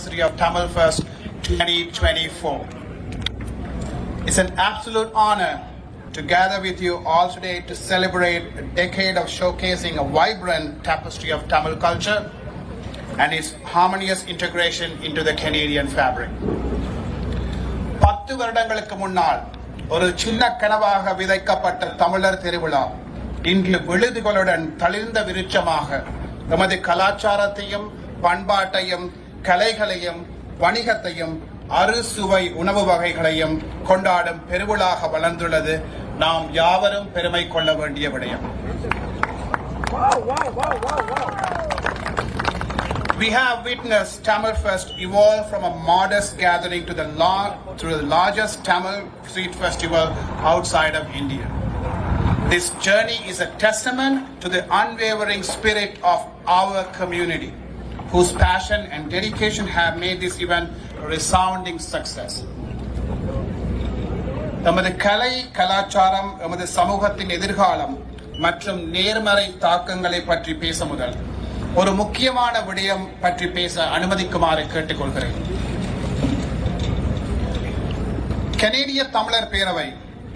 anniversary of Tamil Fest 2024. It's an absolute honor to gather with you all today to celebrate a decade of showcasing a vibrant tapestry of Tamil culture and its harmonious integration into the Canadian fabric. பத்து வருடங்களுக்கு முன்னால் ஒரு சின்ன கனவாக விதைக்கப்பட்ட தமிழர் திருவிழா இன்று விழுதுகளுடன் தளிர்ந்த விருட்சமாக எமது கலாச்சாரத்தையும் பண்பாட்டையும் கலைகளையும் வணிகத்தையும் அறுசுவை உணவு வகைகளையும் கொண்டாடும் பெருவிழாக வளர்ந்துள்ளது நாம் யாவரும் பெருமை கொள்ள வேண்டிய விடயம் We have witnessed Tamil Fest evolve from a modest gathering to the lar- to the largest Tamil street festival outside of India. This journey is a testament to the unwavering spirit of our community, Whose passion and dedication have made this event a resounding success. நமது கலை கலாச்சாரம் எமது சமூகத்தின் எதிர்காலம் மற்றும் நேர்மறை தாக்கங்களை பற்றி பேச முதல் ஒரு முக்கியமான விடயம் பற்றி பேச அனுமதிக்குமாறு கேட்டுக்கொள்கிறேன் கனேடிய தமிழர் பேரவை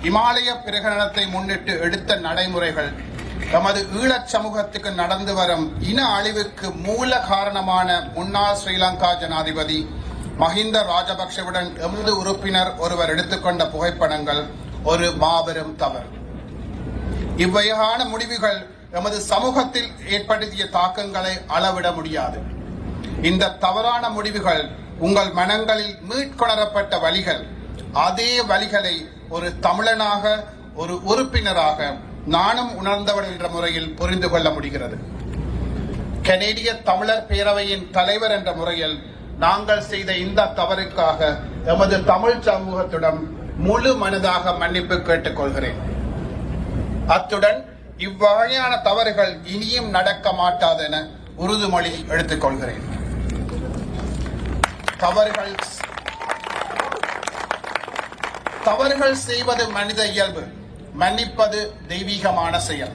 இமாலய பிரகடனத்தை முன்னிட்டு எடுத்த நடைமுறைகள் தமது ஈழச் சமூகத்துக்கு நடந்து வரும் இன அழிவுக்கு மூல காரணமான முன்னாள் ஸ்ரீலங்கா ஜனாதிபதி மஹிந்த ராஜபக்ஷவுடன் எமது உறுப்பினர் ஒருவர் எடுத்துக்கொண்ட புகைப்படங்கள் ஒரு மாபெரும் தவறு. இவ்வகையான முடிவுகள் எமது சமூகத்தில் ஏற்படுத்திய தாக்கங்களை அளவிட முடியாது. இந்த தவறான முடிவுகள் உங்கள் மனங்களில் மீட்கொணரப்பட்ட வழிகள் அதே வழிகளை ஒரு தமிழனாக ஒரு உறுப்பினராக நானும் உணர்ந்தவன் என்ற முறையில் புரிந்து கொள்ள முடிகிறது. கனேடிய தமிழர் பேரவையின் தலைவர் என்ற முறையில் நாங்கள் செய்த இந்த தவறுக்காக எமது தமிழ் சமூகத்துடன் முழு மனதாக மன்னிப்பு கேட்டுக்கொள்கிறேன் அத்துடன் இவ்வகையான தவறுகள் இனியும் நடக்க மாட்டாதென உறுதிமொழி எடுத்துக்கொள்கிறேன் தவறுகள் தவறுகள் செய்வது மனித இயல்பு. மன்னிப்பது தெய்வீகமான செயல்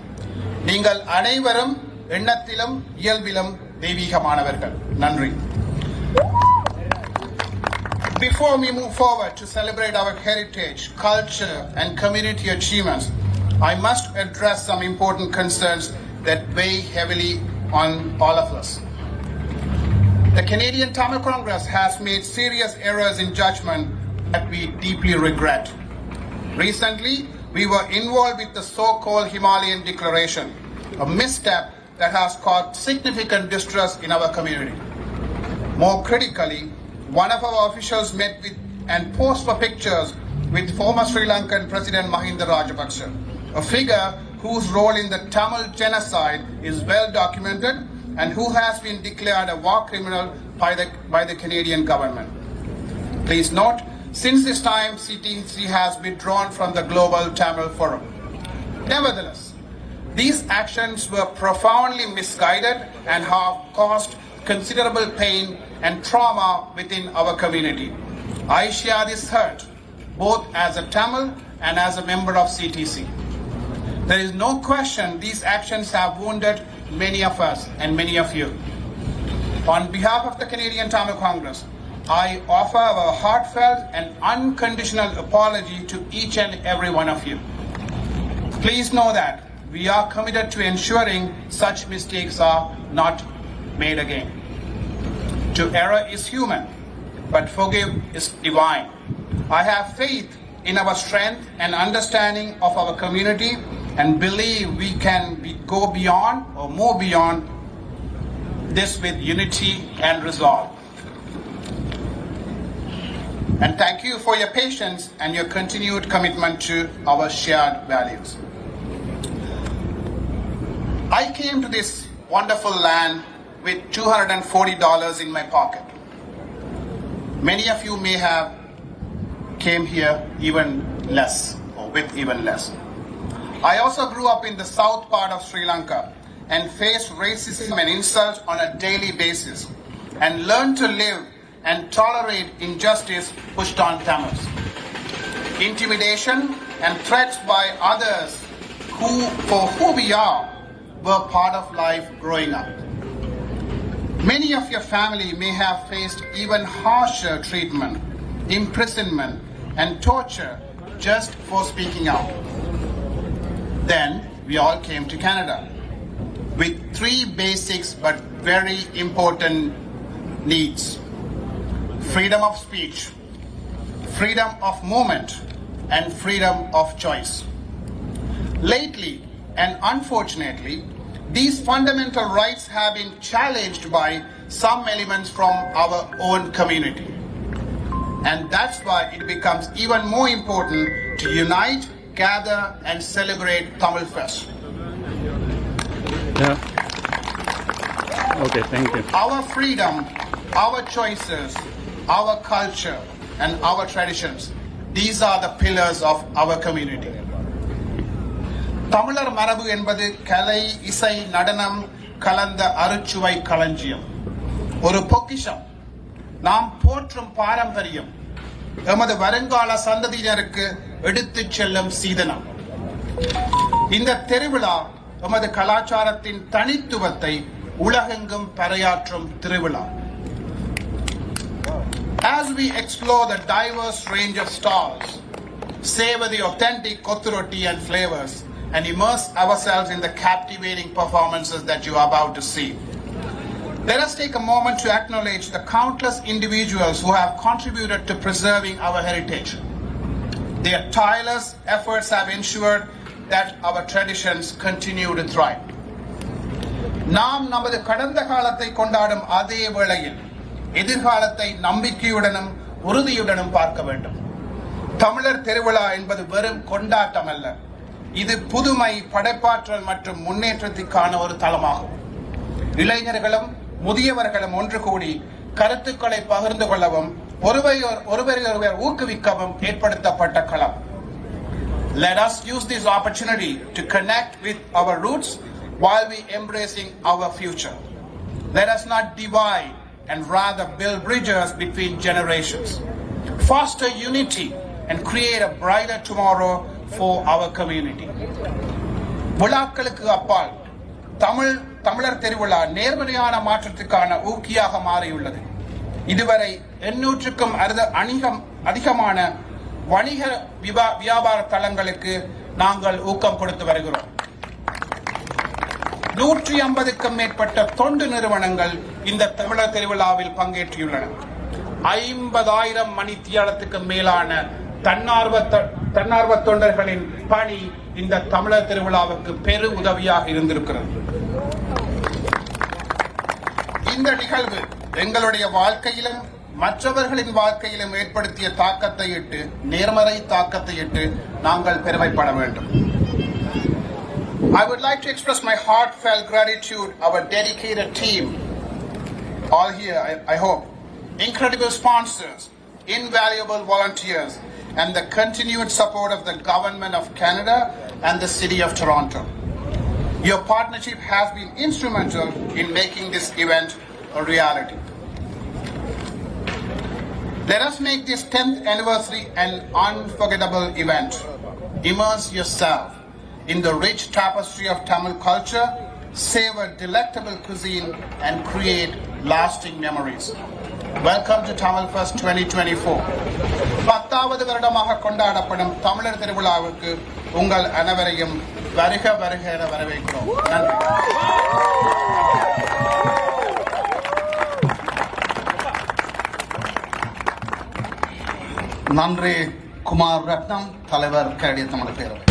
நீங்கள் அனைவரும் எண்ணத்திலும் இயல்பிலும் தெய்வீகமானவர்கள் நன்றி Before we move forward to celebrate our heritage, culture, and community achievements, I must address some important concerns that weigh heavily on all of us. The Canadian Tamil Congress has made serious errors in judgment that we deeply regret. Recently, we were involved with the so called Himalayan Declaration, a misstep that has caused significant distress in our community. More critically, one of our officials met with and posed for pictures with former Sri Lankan President Mahinda Rajapaksa, a figure whose role in the Tamil genocide is well documented and who has been declared a war criminal by the, by the Canadian government. Please note, since this time, CTC has withdrawn from the Global Tamil Forum. Nevertheless, these actions were profoundly misguided and have caused considerable pain and trauma within our community. I share this hurt both as a Tamil and as a member of CTC. There is no question these actions have wounded many of us and many of you. On behalf of the Canadian Tamil Congress, I offer a heartfelt and unconditional apology to each and every one of you. Please know that we are committed to ensuring such mistakes are not made again. To error is human, but forgive is divine. I have faith in our strength and understanding of our community and believe we can be, go beyond or move beyond this with unity and resolve. And thank you for your patience and your continued commitment to our shared values. I came to this wonderful land with $240 in my pocket. Many of you may have came here even less or with even less. I also grew up in the south part of Sri Lanka and faced racism and insults on a daily basis and learned to live and tolerate injustice pushed on Tamils. Intimidation and threats by others who, for who we are, were part of life growing up. Many of your family may have faced even harsher treatment, imprisonment, and torture just for speaking out. Then we all came to Canada with three basics but very important needs freedom of speech, freedom of movement, and freedom of choice. Lately, and unfortunately, these fundamental rights have been challenged by some elements from our own community. And that's why it becomes even more important to unite, gather, and celebrate Tamil Fest. Yeah. Okay, thank you. Our freedom, our choices, our culture, and our traditions. These are the pillars of our community. தமிழர் மரபு என்பது கலை இசை நடனம் கலந்த அருச்சுவை களஞ்சியம். ஒரு பொக்கிஷம். நாம் போற்றும் பாரம்பரியம். எமது வருங்கால சந்ததியினருக்கு எடுத்துச் செல்லும் சீதனம். இந்த திருவிழா எமது கலாச்சாரத்தின் தனித்துவத்தை உலகெங்கும் பறையாற்றும் திருவிழா. As we explore the diverse range of stalls, savor the authentic Kothuroti and flavors, and immerse ourselves in the captivating performances that you are about to see. Let us take a moment to acknowledge the countless individuals who have contributed to preserving our heritage. Their tireless efforts have ensured that our traditions continue to thrive. நாம் நமது கடந்த காலத்தை கொண்டாடும் அதே வேளையில் எதிர்காலத்தை நம்பிக்கையுடனும் உறுதியுடனும் பார்க்க வேண்டும். தமிழர் திருவிழா என்பது வெறும் கொண்டாட்டம் அல்ல இது புதுமை படைப்பாற்றல் மற்றும் முன்னேற்றத்திற்கான ஒரு தளமாகும். இளைஞர்களும் முதியவர்களும் ஒன்று கூடி கருத்துக்களை பகிர்ந்து கொள்ளவும் ஒருவரையொர் ஒருவரையொருவர் ஊக்குவிக்கவும் ஏற்படுத்தப்பட்ட களம். Let us use this opportunity to connect with our roots while we embracing our future. Let us not divide and rather build bridges between generations. Foster unity and create a brighter tomorrow for our community. விழாக்களுக்கு அப்பால் தமிழ் தமிழர் திருவிழா நேர்மறையான மாற்றத்துக்கான ஊக்கியாக மாறியுள்ளது இதுவரை எண்ணூற்றுக்கும் அறுத அணிகம் அதிகமான வணிக விவா- வியாபார தளங்களுக்கு நாங்கள் ஊக்கம் கொடுத்து வருகிறோம் நூற்றி ஐம்பதுக்கும் மேற்பட்ட தொண்டு நிறுவனங்கள் இந்த தமிழர் திருவிழாவில் பங்கேற்றியுள்ளனர். ஐம்பதாயிரம் மணி தியாலத்துக்கு மேலான தன்னார்வ தன்னார்வ தொண்டர்களின் பணி இந்த தமிழர் திருவிழாவுக்கு பெரு உதவியாக இருந்திருக்கிறது. இந்த நிகழ்வு எங்களுடைய வாழ்க்கையிலும் மற்றவர்களின் வாழ்க்கையிலும் ஏற்படுத்திய தாக்கத்தை இட்டு நேர்மறை தாக்கத்தை இட்டு நாங்கள் பெருமைப்பட வேண்டும். I would like to express my heartfelt gratitude our dedicated team, all here, I, I hope, incredible sponsors, invaluable volunteers, and the continued support of the Government of Canada and the City of Toronto. Your partnership has been instrumental in making this event a reality. Let us make this 10th anniversary an unforgettable event. Immerse yourself in the rich tapestry of Tamil culture, savor delectable cuisine, and create lasting memories welcome to Tamil first twenty twenty four பத்தாவது வருடமாக கொண்டாடப்படும் தமிழர் திருவிழாவுக்கு உங்கள் அனைவரையும் வருக வருக என வரவேற்கிறோம். நன்றி. நன்றி குமார் ரத்னம் தலைவர் கேடிய தமிழ் பேரவை.